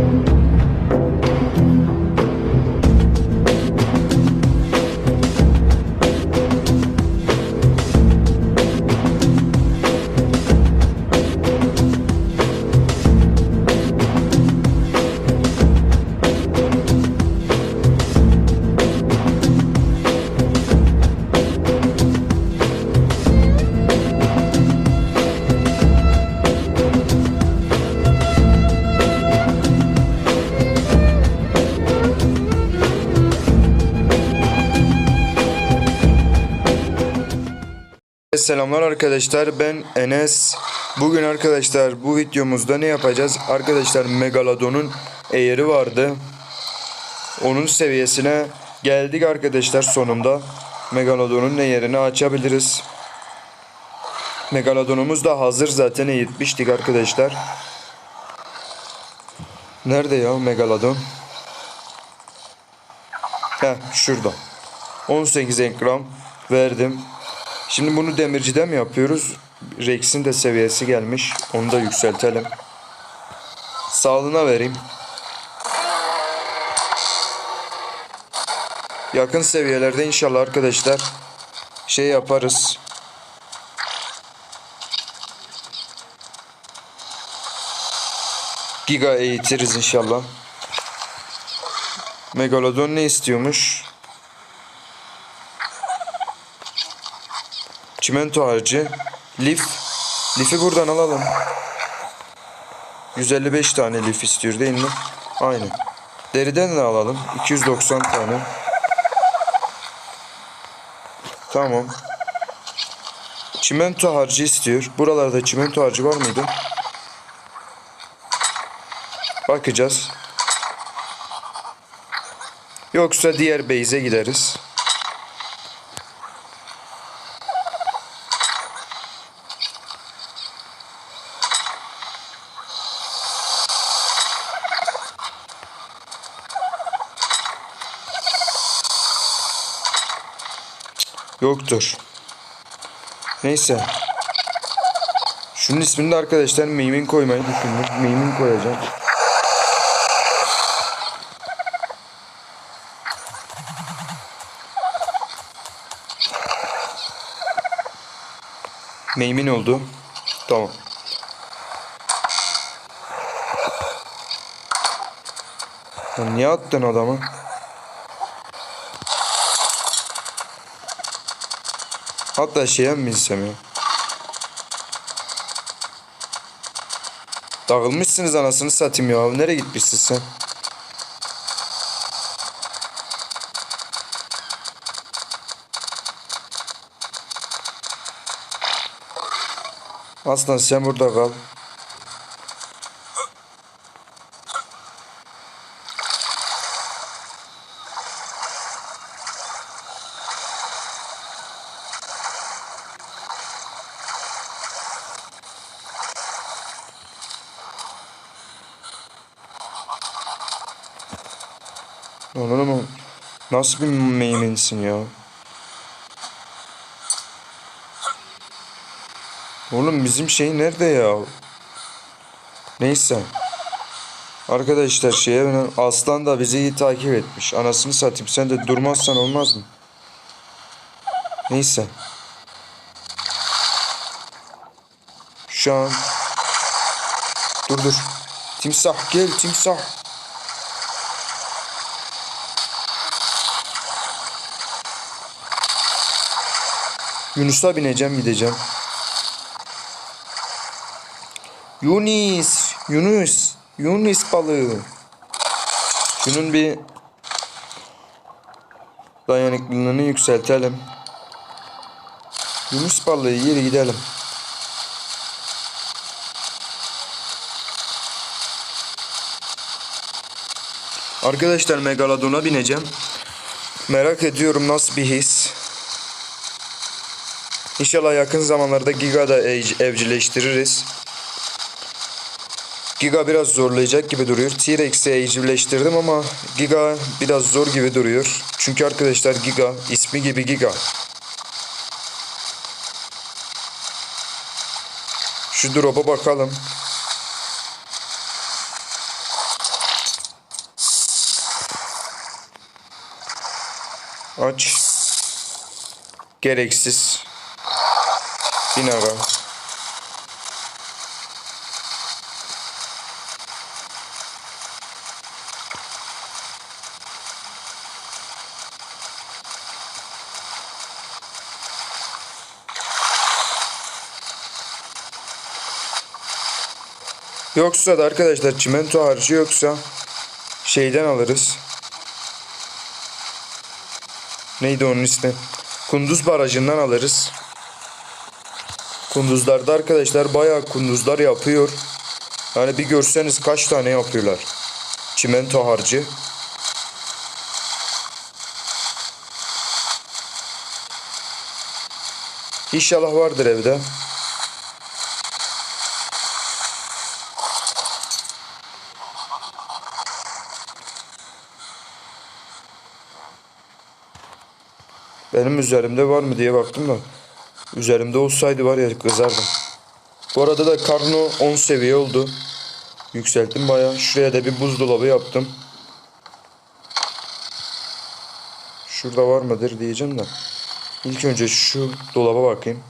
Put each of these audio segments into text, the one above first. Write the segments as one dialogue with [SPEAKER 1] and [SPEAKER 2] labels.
[SPEAKER 1] Thank you. Selamlar arkadaşlar ben Enes. Bugün arkadaşlar bu videomuzda ne yapacağız? Arkadaşlar Megalodon'un eğri vardı. Onun seviyesine geldik arkadaşlar sonunda. Megalodon'un eğerini açabiliriz. Megalodon'umuz da hazır zaten eğitmiştik arkadaşlar. Nerede ya Megalodon? Heh şurada. 18 ekran verdim. Şimdi bunu demircide mi yapıyoruz? Rex'in de seviyesi gelmiş. Onu da yükseltelim. Sağlığına vereyim. Yakın seviyelerde inşallah arkadaşlar şey yaparız. Giga eğitiriz inşallah. Megalodon ne istiyormuş? Çimento harcı. Lif. Lifi buradan alalım. 155 tane lif istiyor değil mi? Aynen. Deriden de alalım. 290 tane. Tamam. Çimento harcı istiyor. Buralarda çimento harcı var mıydı? Bakacağız. Yoksa diğer base'e gideriz. Yoktur. Neyse. Şunun ismini de arkadaşlar Mimin koymayı düşündüm. Mimin koyacağım. Meymin oldu. Tamam. Lan niye attın adamı? Hatta şeye mi binsem ya? Dağılmışsınız anasını satayım ya. Nereye gitmişsin sen? Aslan sen burada kal. Lan oğlum nasıl bir meymensin ya? Oğlum bizim şey nerede ya? Neyse. Arkadaşlar şeye ben Aslan da bizi iyi takip etmiş. Anasını satayım sen de durmazsan olmaz mı? Neyse. Şu an Dur dur. Timsah gel timsah. Yunus'a bineceğim gideceğim. Yunus, Yunus, Yunus balığı. Şunun bir dayanıklılığını yükseltelim. Yunus balığı yeri gidelim. Arkadaşlar Megalodon'a bineceğim. Merak ediyorum nasıl bir his. İnşallah yakın zamanlarda Giga da evcilleştiririz. Giga biraz zorlayacak gibi duruyor. T-Rex'i evcilleştirdim ama Giga biraz zor gibi duruyor. Çünkü arkadaşlar Giga ismi gibi Giga. Şu drop'a bakalım. Aç. Gereksiz. Bin ara. Yoksa da arkadaşlar çimento harcı yoksa şeyden alırız. Neydi onun ismi? Kunduz Barajı'ndan alırız. Kunduzlarda arkadaşlar bayağı kunduzlar yapıyor. Yani bir görseniz kaç tane yapıyorlar. Çimento harcı. İnşallah vardır evde. Benim üzerimde var mı diye baktım da. Üzerimde olsaydı var ya kızardım. Bu arada da karno 10 seviye oldu. Yükselttim bayağı. Şuraya da bir buzdolabı yaptım. Şurada var mıdır diyeceğim de. İlk önce şu dolaba bakayım.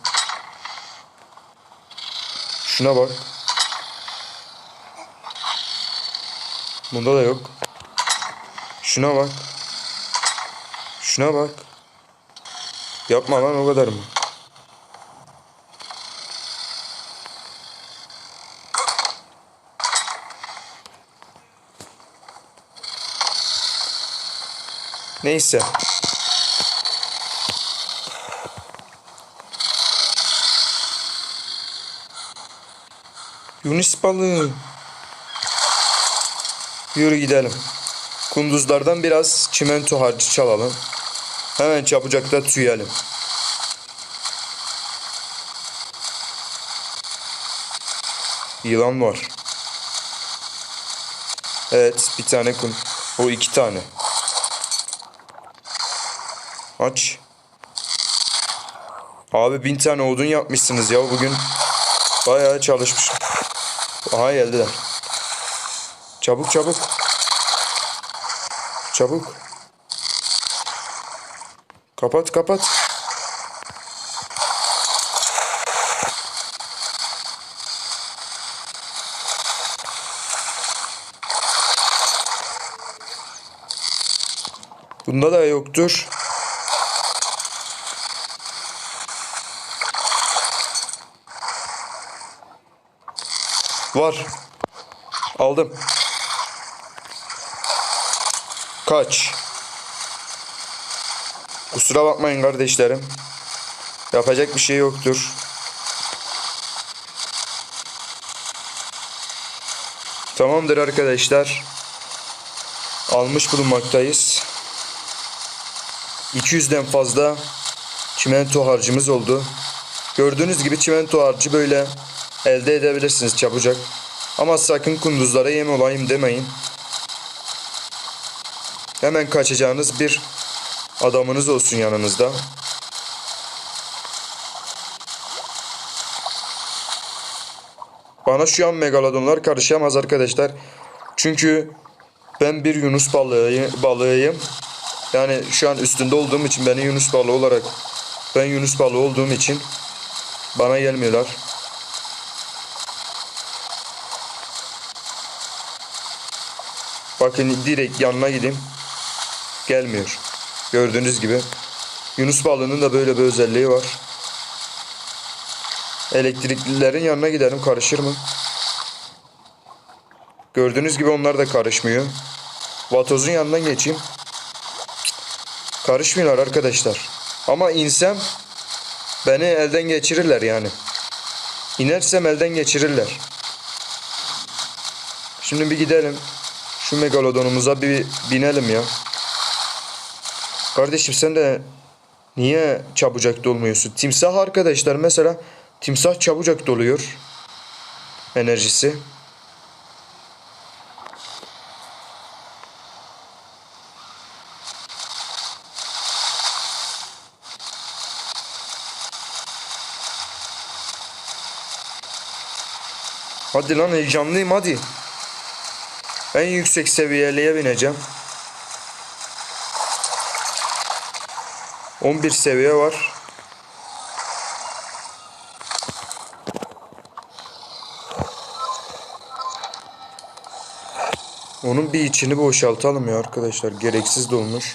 [SPEAKER 1] Şuna bak. Bunda da yok. Şuna bak. Şuna bak. Yapma lan o kadar mı? Neyse. Yunus balığı. Yürü gidelim. Kunduzlardan biraz çimento harcı çalalım. Hemen çabucakta tüyelim. Yılan var. Evet bir tane kum. O iki tane. Aç. Abi bin tane odun yapmışsınız ya bugün. Bayağı çalışmış. Aha geldiler. Çabuk çabuk. Çabuk. Kapat kapat. Bunda da yoktur. Var. Aldım. Kaç. Kusura bakmayın kardeşlerim. Yapacak bir şey yoktur. Tamamdır arkadaşlar. Almış bulunmaktayız. 200'den fazla çimento harcımız oldu. Gördüğünüz gibi çimento harcı böyle elde edebilirsiniz çabucak. Ama sakın kunduzlara yem olayım demeyin. Hemen kaçacağınız bir adamınız olsun yanınızda. Bana şu an megalodonlar karışamaz arkadaşlar. Çünkü ben bir yunus balığı, balığıyım. Yani şu an üstünde olduğum için beni yunus balığı olarak ben yunus balığı olduğum için bana gelmiyorlar. Bakın direkt yanına gideyim. Gelmiyor. Gördüğünüz gibi. Yunus balığının da böyle bir özelliği var. Elektriklilerin yanına gidelim karışır mı? Gördüğünüz gibi onlar da karışmıyor. Vatozun yanından geçeyim. Karışmıyorlar arkadaşlar. Ama insem beni elden geçirirler yani. İnersem elden geçirirler. Şimdi bir gidelim. Şu megalodonumuza bir binelim ya. Kardeşim sen de niye çabucak dolmuyorsun? Timsah arkadaşlar mesela timsah çabucak doluyor. Enerjisi. Hadi lan heyecanlıyım hadi. En yüksek seviyeliye bineceğim. 11 seviye var. Onun bir içini boşaltalım ya arkadaşlar. Gereksiz dolmuş.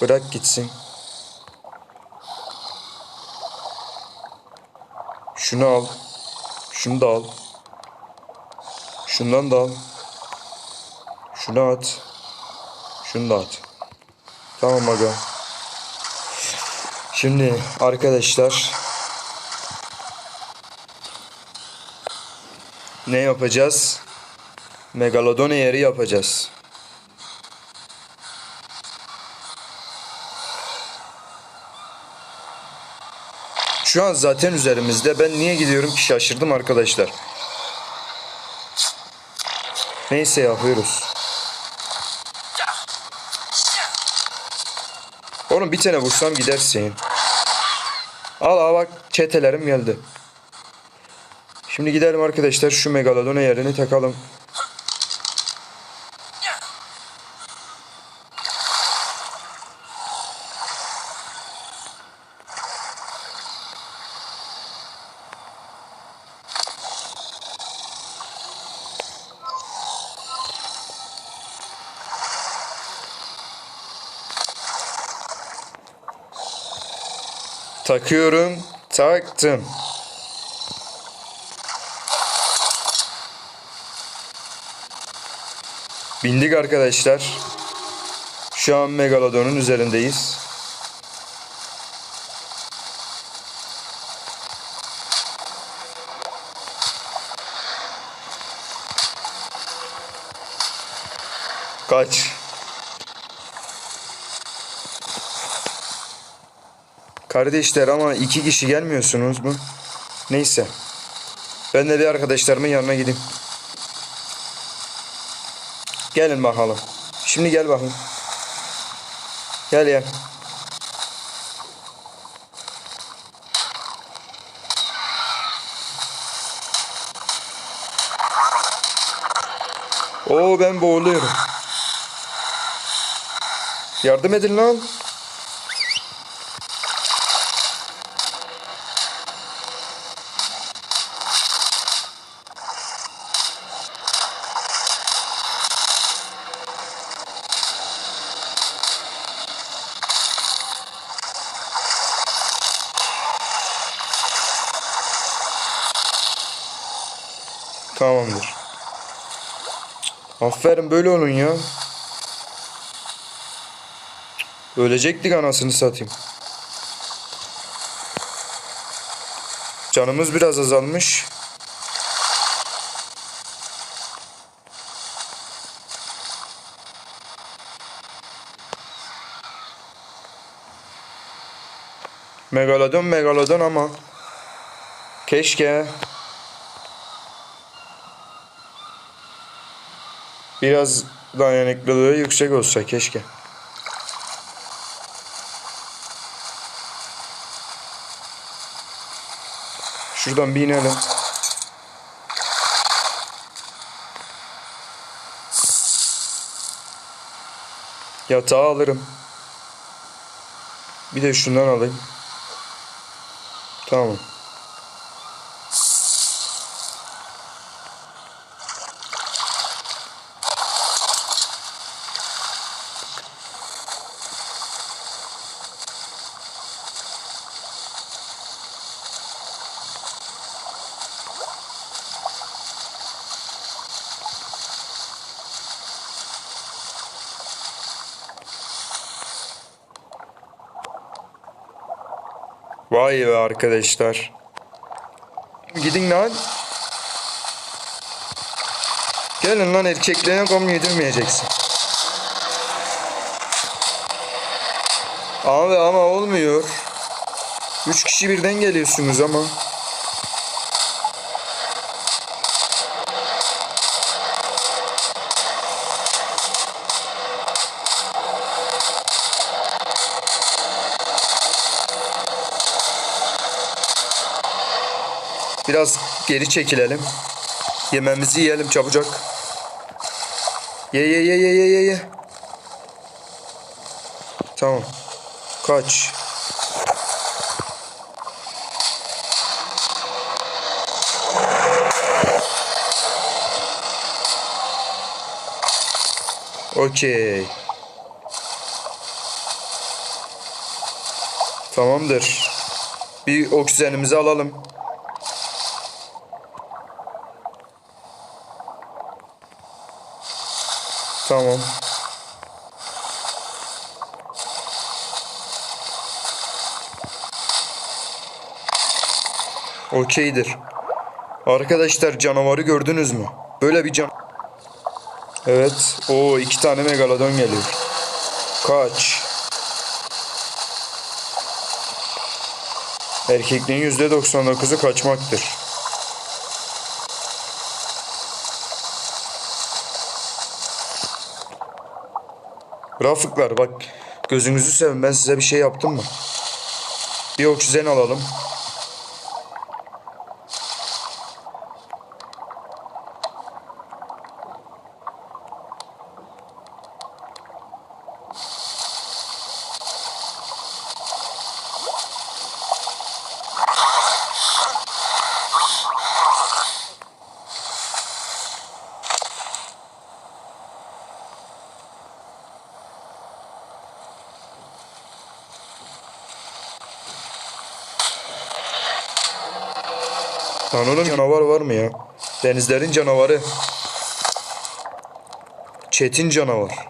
[SPEAKER 1] Bırak gitsin. Şunu al. Şunu da al. Şundan da al. Şunu at. Şunu da at. Tamam aga. Şimdi arkadaşlar ne yapacağız? Megalodon yeri yapacağız. Şu an zaten üzerimizde. Ben niye gidiyorum ki şaşırdım arkadaşlar. Neyse yapıyoruz. Oğlum bir tane vursam gidersin. Al al bak çetelerim geldi. Şimdi gidelim arkadaşlar şu megalodona yerini takalım. Takıyorum. Taktım. Bindik arkadaşlar. Şu an Megalodon'un üzerindeyiz. Kaç. Kardeşler ama iki kişi gelmiyorsunuz mu? Neyse. Ben de bir arkadaşlarımın yanına gideyim. Gelin bakalım. Şimdi gel bakayım. Gel gel. Oo ben boğuluyorum. Yardım edin lan. Aferin böyle olun ya. Ölecektik anasını satayım. Canımız biraz azalmış. Megalodon megalodon ama keşke biraz dayanıklılığı yüksek olsa keşke. Şuradan bir inelim. Yatağı alırım. Bir de şundan alayım. Tamam. Vay be arkadaşlar. Gidin lan. Gelin lan erkekliğine kom yedirmeyeceksin. Abi ama olmuyor. Üç kişi birden geliyorsunuz ama. Biraz geri çekilelim. Yememizi yiyelim çabucak. Ye ye ye ye ye ye ye. Tamam. Kaç. Okey. Tamamdır. Bir oksijenimizi alalım. Tamam. Okeydir. Arkadaşlar canavarı gördünüz mü? Böyle bir can... Evet. O iki tane megalodon geliyor. Kaç. Erkekliğin %99'u kaçmaktır. Rafıklar bak gözünüzü sevin ben size bir şey yaptım mı? Bir oksijen alalım. Lan oğlum canavar var mı ya? Denizlerin canavarı. Çetin canavar.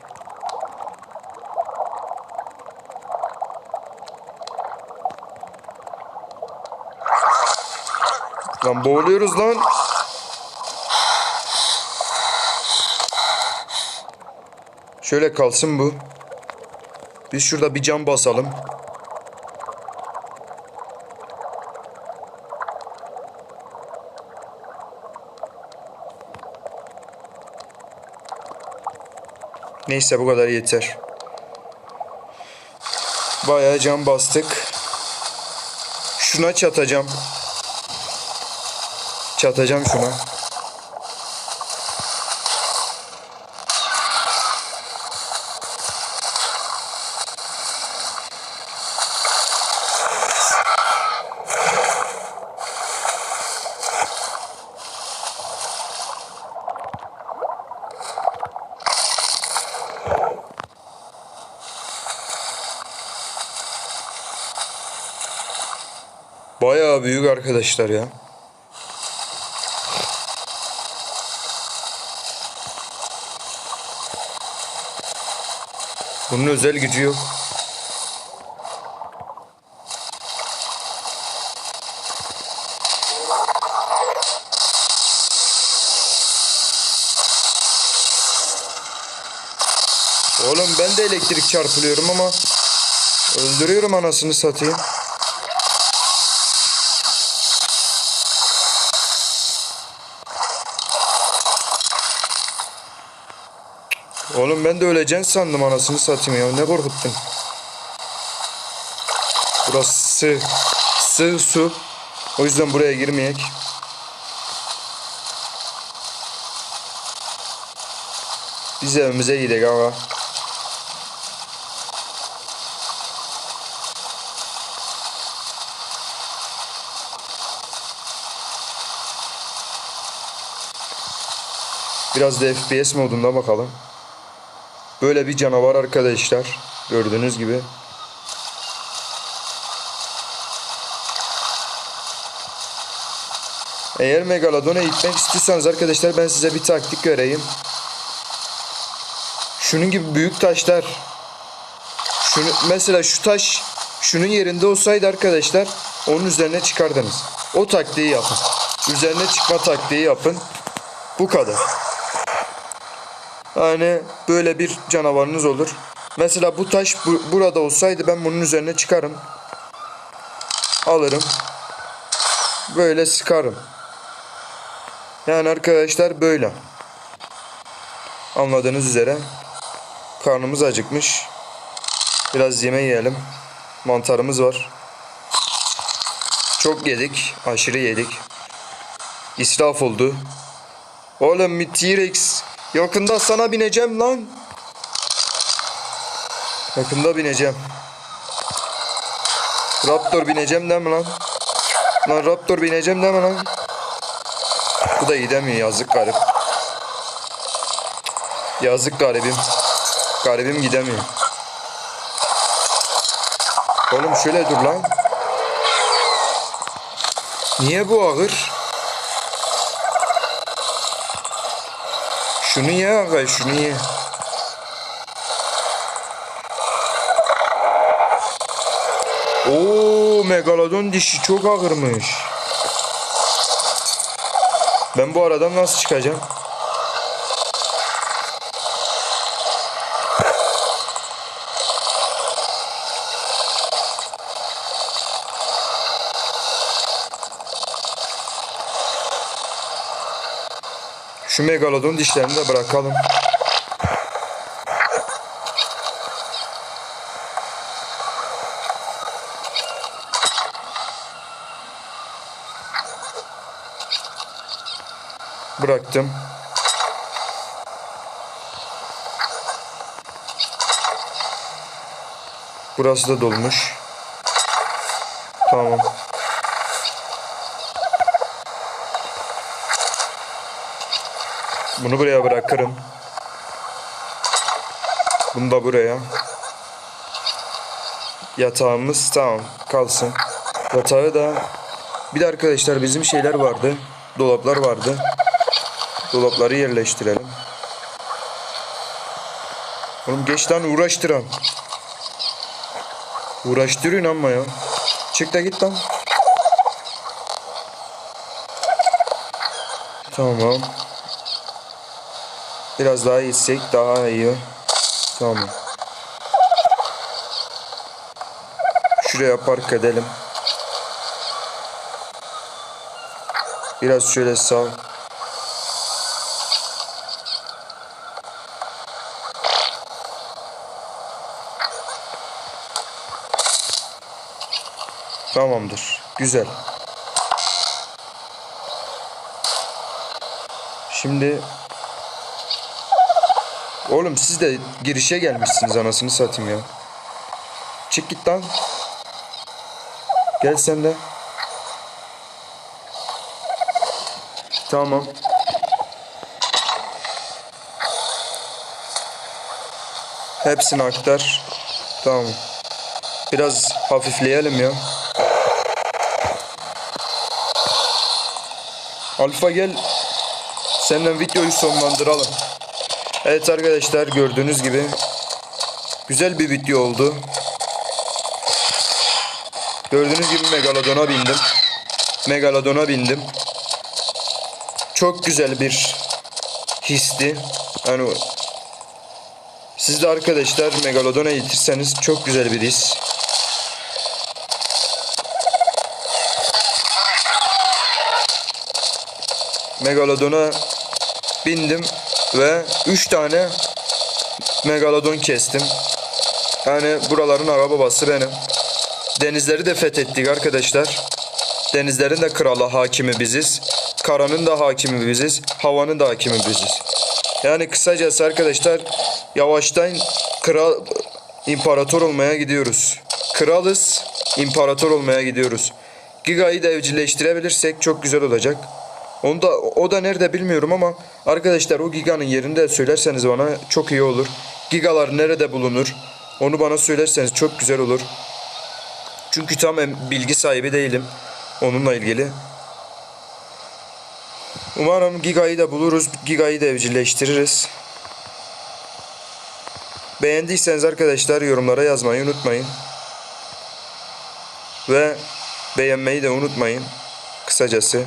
[SPEAKER 1] Lan boğuluyoruz lan. Şöyle kalsın bu. Biz şurada bir cam basalım. Neyse bu kadar yeter. Bayağı cam bastık. Şuna çatacağım. Çatacağım şuna. Bayağı büyük arkadaşlar ya. Bunun özel gücü yok. Oğlum ben de elektrik çarpılıyorum ama öldürüyorum anasını satayım. Ben de öleceksin sandım anasını satayım ya. Ne korkuttun? Burası sığ su. O yüzden buraya girmeyek. Biz evimize gidelim ama. Biraz da FPS modunda bakalım. Böyle bir canavar arkadaşlar. Gördüğünüz gibi. Eğer Megalodon'a gitmek istiyorsanız arkadaşlar ben size bir taktik vereyim. Şunun gibi büyük taşlar. Şunu, mesela şu taş şunun yerinde olsaydı arkadaşlar onun üzerine çıkardınız. O taktiği yapın. Üzerine çıkma taktiği yapın. Bu kadar. Yani böyle bir canavarınız olur. Mesela bu taş bu- burada olsaydı ben bunun üzerine çıkarım. Alırım. Böyle sıkarım. Yani arkadaşlar böyle. Anladığınız üzere. Karnımız acıkmış. Biraz yeme yiyelim. Mantarımız var. Çok yedik. Aşırı yedik. İsraf oldu. Oğlum bir T-Rex Yakında sana bineceğim lan. Yakında bineceğim. Raptor bineceğim deme lan. Lan Raptor bineceğim deme lan. Bu da gidemiyor yazık garip. Yazık garibim. Garibim gidemiyor. Oğlum şöyle dur lan. Niye bu ağır? Şunu ye aga şunu ye. Oo megalodon dişi çok ağırmış. Ben bu aradan nasıl çıkacağım? Şu megalodon dişlerini de bırakalım. Bıraktım. Burası da dolmuş. Tamam. Bunu buraya bırakırım. Bunu da buraya. Yatağımız tamam kalsın. Yatağı da bir de arkadaşlar bizim şeyler vardı. Dolaplar vardı. Dolapları yerleştirelim. Oğlum geç lan uğraştıran. Uğraştırıyorsun ama ya. Çık da git lan. Tamam. Biraz daha içsek daha iyi. Tamam. Şuraya park edelim. Biraz şöyle sağ. Tamamdır. Güzel. Şimdi Oğlum siz de girişe gelmişsiniz anasını satayım ya. Çık git lan. Gel sen de. Tamam. Hepsini aktar. Tamam. Biraz hafifleyelim ya. Alfa gel. Senden videoyu sonlandıralım. Evet arkadaşlar gördüğünüz gibi güzel bir video oldu. Gördüğünüz gibi Megalodon'a bindim. Megalodon'a bindim. Çok güzel bir histi. Yani siz de arkadaşlar Megalodon'a yetirseniz çok güzel bir his. Megalodon'a bindim ve 3 tane megalodon kestim. Yani buraların ağa babası benim. Denizleri de fethettik arkadaşlar. Denizlerin de kralı hakimi biziz. Karanın da hakimi biziz. Havanın da hakimi biziz. Yani kısacası arkadaşlar yavaştan kral imparator olmaya gidiyoruz. Kralız, imparator olmaya gidiyoruz. Giga'yı da evcilleştirebilirsek çok güzel olacak. Onu da o da nerede bilmiyorum ama arkadaşlar o giganın yerinde söylerseniz bana çok iyi olur. Gigalar nerede bulunur? Onu bana söylerseniz çok güzel olur. Çünkü tam bilgi sahibi değilim onunla ilgili. Umarım Giga'yı da buluruz. Giga'yı da evcilleştiririz. Beğendiyseniz arkadaşlar yorumlara yazmayı unutmayın. Ve beğenmeyi de unutmayın. Kısacası.